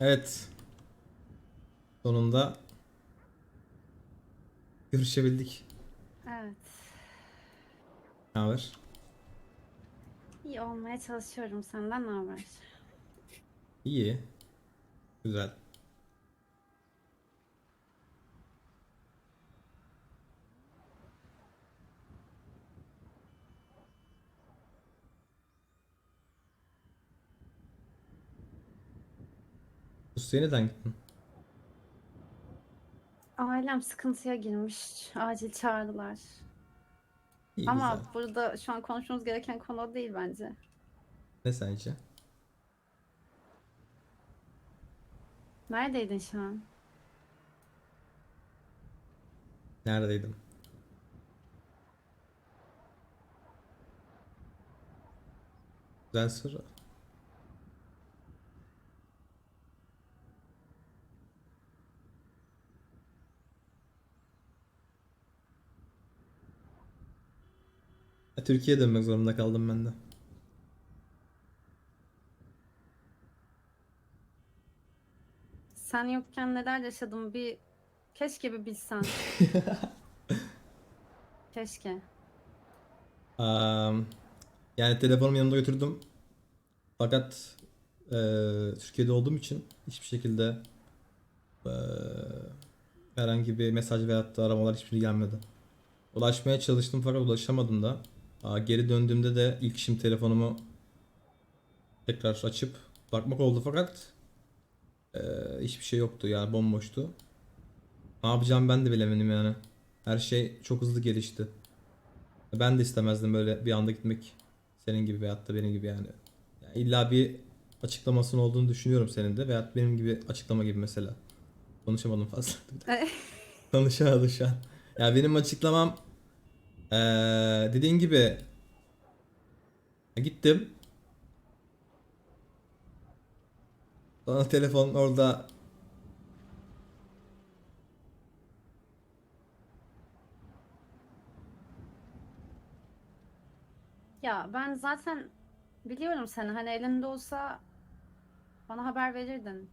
Evet. Sonunda görüşebildik. Evet. Ne haber? İyi olmaya çalışıyorum. Senden ne haber? İyi. Güzel. Rusya'ya neden gittin? Ailem sıkıntıya girmiş. Acil çağırdılar. İyi Ama güzel. burada şu an konuşmamız gereken konu o değil bence. Ne sence? Neredeydin şu an? Neredeydim? Güzel soru. Türkiye'ye dönmek zorunda kaldım ben de. Sen yokken neler yaşadım bir keşke bir bilsen. Keşke. Am, yani telefonumu yanımda götürdüm. Fakat eee, Türkiye'de olduğum için hiçbir şekilde eee, herhangi bir mesaj veyahut da aramalar hiçbiri gelmedi. Ulaşmaya çalıştım fakat ulaşamadım da. Aa, geri döndüğümde de ilk işim telefonumu tekrar açıp bakmak oldu fakat eee, hiçbir şey yoktu yani bomboştu. Ne yapacağım ben de bilemedim yani. Her şey çok hızlı gelişti. Ben de istemezdim böyle bir anda gitmek. Senin gibi veyahut da benim gibi yani. yani illa bir açıklamasının olduğunu düşünüyorum senin de veyahut benim gibi açıklama gibi mesela. Konuşamadım fazla. Konuşamadım şu an. Ya benim açıklamam eee dediğin gibi gittim. Sonra telefon orada Ya ben zaten biliyorum seni. Hani elinde olsa bana haber verirdin.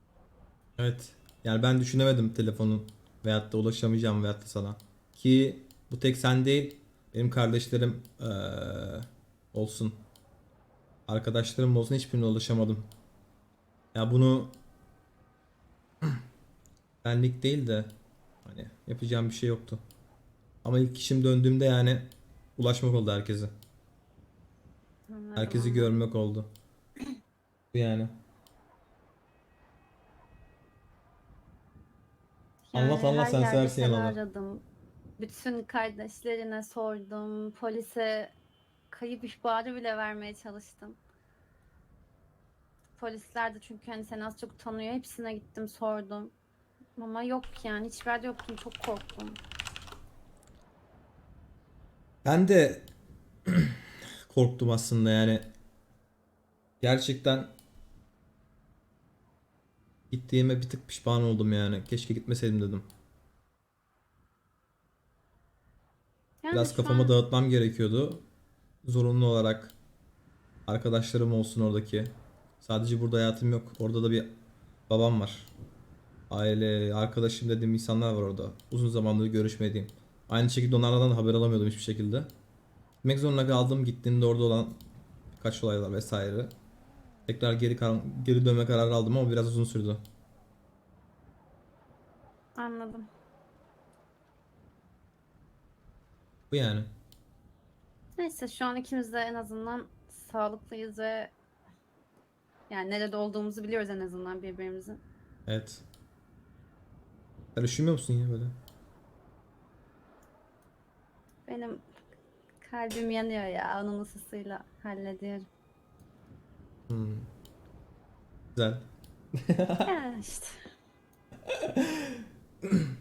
Evet. Yani ben düşünemedim telefonun veyahut da ulaşamayacağım veyahut da sana. Ki bu tek sen değil. Benim kardeşlerim eee, olsun. Arkadaşlarım olsun hiçbirine ulaşamadım. Ya bunu benlik değil de hani yapacağım bir şey yoktu. Ama ilk işim döndüğümde yani ulaşmak oldu herkese. Anladım, Herkesi görmek oldu. Yani. Anlat, Yani anlat, her sen seversin yalanı. aradım. Bütün kardeşlerine sordum. Polise kayıp ihbarı bile vermeye çalıştım. Polisler de çünkü hani seni az çok tanıyor. Hepsine gittim sordum. Ama yok yani hiçbir yerde yoktum. Çok korktum. Ben de korktum aslında yani. Gerçekten gittiğime bir tık pişman oldum yani. Keşke gitmeseydim dedim. Yani Biraz kafamı an- dağıtmam gerekiyordu. Zorunlu olarak arkadaşlarım olsun oradaki. Sadece burada hayatım yok. Orada da bir babam var. Aile, arkadaşım dediğim insanlar var orada. Uzun zamandır görüşmediğim. Aynı şekilde onlardan da haber alamıyordum hiçbir şekilde. Gitmek zorunda kaldım. Gittiğimde orada olan birkaç olaylar vesaire. Tekrar geri kar- geri dönme kararı aldım ama biraz uzun sürdü. Anladım. Bu yani. Neyse şu an ikimiz de en azından sağlıklıyız ve yani nerede olduğumuzu biliyoruz en azından birbirimizin. Evet. Sen üşümüyor musun ya böyle? Benim kalbim yanıyor ya onun ısısıyla hallediyorum. Hmm. Güzel. ya işte.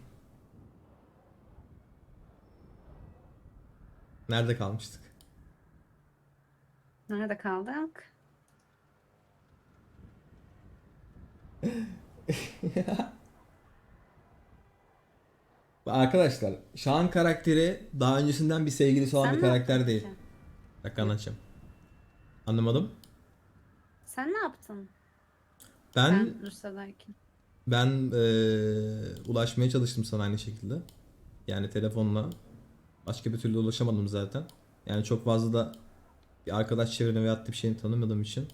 Nerede kalmıştık? Nerede kaldık? Arkadaşlar Şahan karakteri daha öncesinden bir sevgilisi olan Sen bir ne karakter yaptın değil. ki? Bir dakika anlatacağım. Anlamadım. Sen ne yaptın? Ben Ben Rusya'dayken. ben eee, ulaşmaya çalıştım sana aynı şekilde. Yani telefonla. Başka bir türlü ulaşamadım zaten. Yani çok fazla da bir arkadaş çevrene veyahut da bir şeyini tanımadığım için.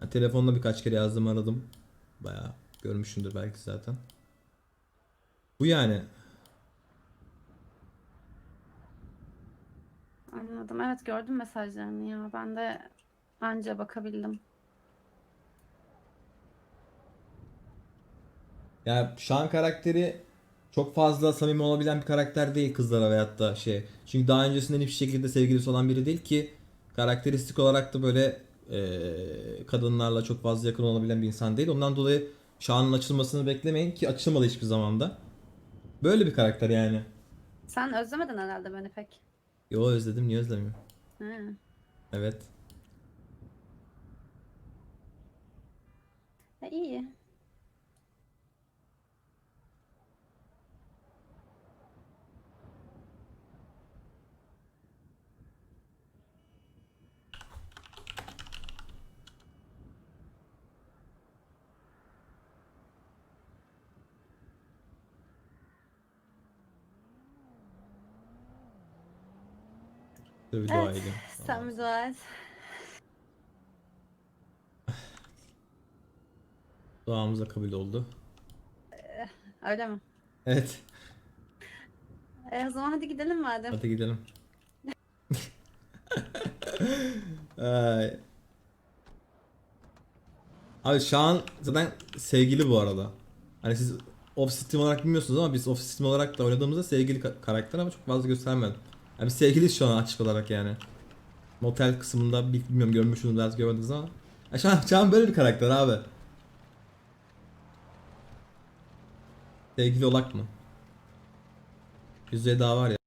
Yani telefonla birkaç kere yazdım aradım. Bayağı görmüşsündür belki zaten. Bu yani. Anladım. Evet gördüm mesajlarını ya. Ben de anca bakabildim. Yani Şahan karakteri çok fazla samimi olabilen bir karakter değil kızlara veyahut da şey. Çünkü daha öncesinden hiçbir şekilde sevgilisi olan biri değil ki karakteristik olarak da böyle eee, kadınlarla çok fazla yakın olabilen bir insan değil. Ondan dolayı Şahan'ın açılmasını beklemeyin ki açılmadı hiçbir zamanda. Böyle bir karakter yani. Sen özlemedin herhalde beni pek. Yo özledim niye özlemiyorum? Hı. Evet. E, iyi. Şöyle bir dua Evet. edeyim. Sen bir dua et. Duamız da kabul oldu. Öyle mi? Evet. E, o zaman hadi gidelim madem. Hadi gidelim. Ay. Abi şu an zaten sevgili bu arada. Hani siz off stream olarak bilmiyorsunuz ama biz off stream olarak da oynadığımızda sevgili ka- karakter ama çok fazla göstermedim. Yani biz sevgiliyiz şu an açık olarak yani. Motel kısmında bil- bilmiyorum görmüşsünüz belki görmediniz ama. Ya şu, an, şu an böyle bir karakter abi. Sevgili olak mı? Yüzde daha var ya.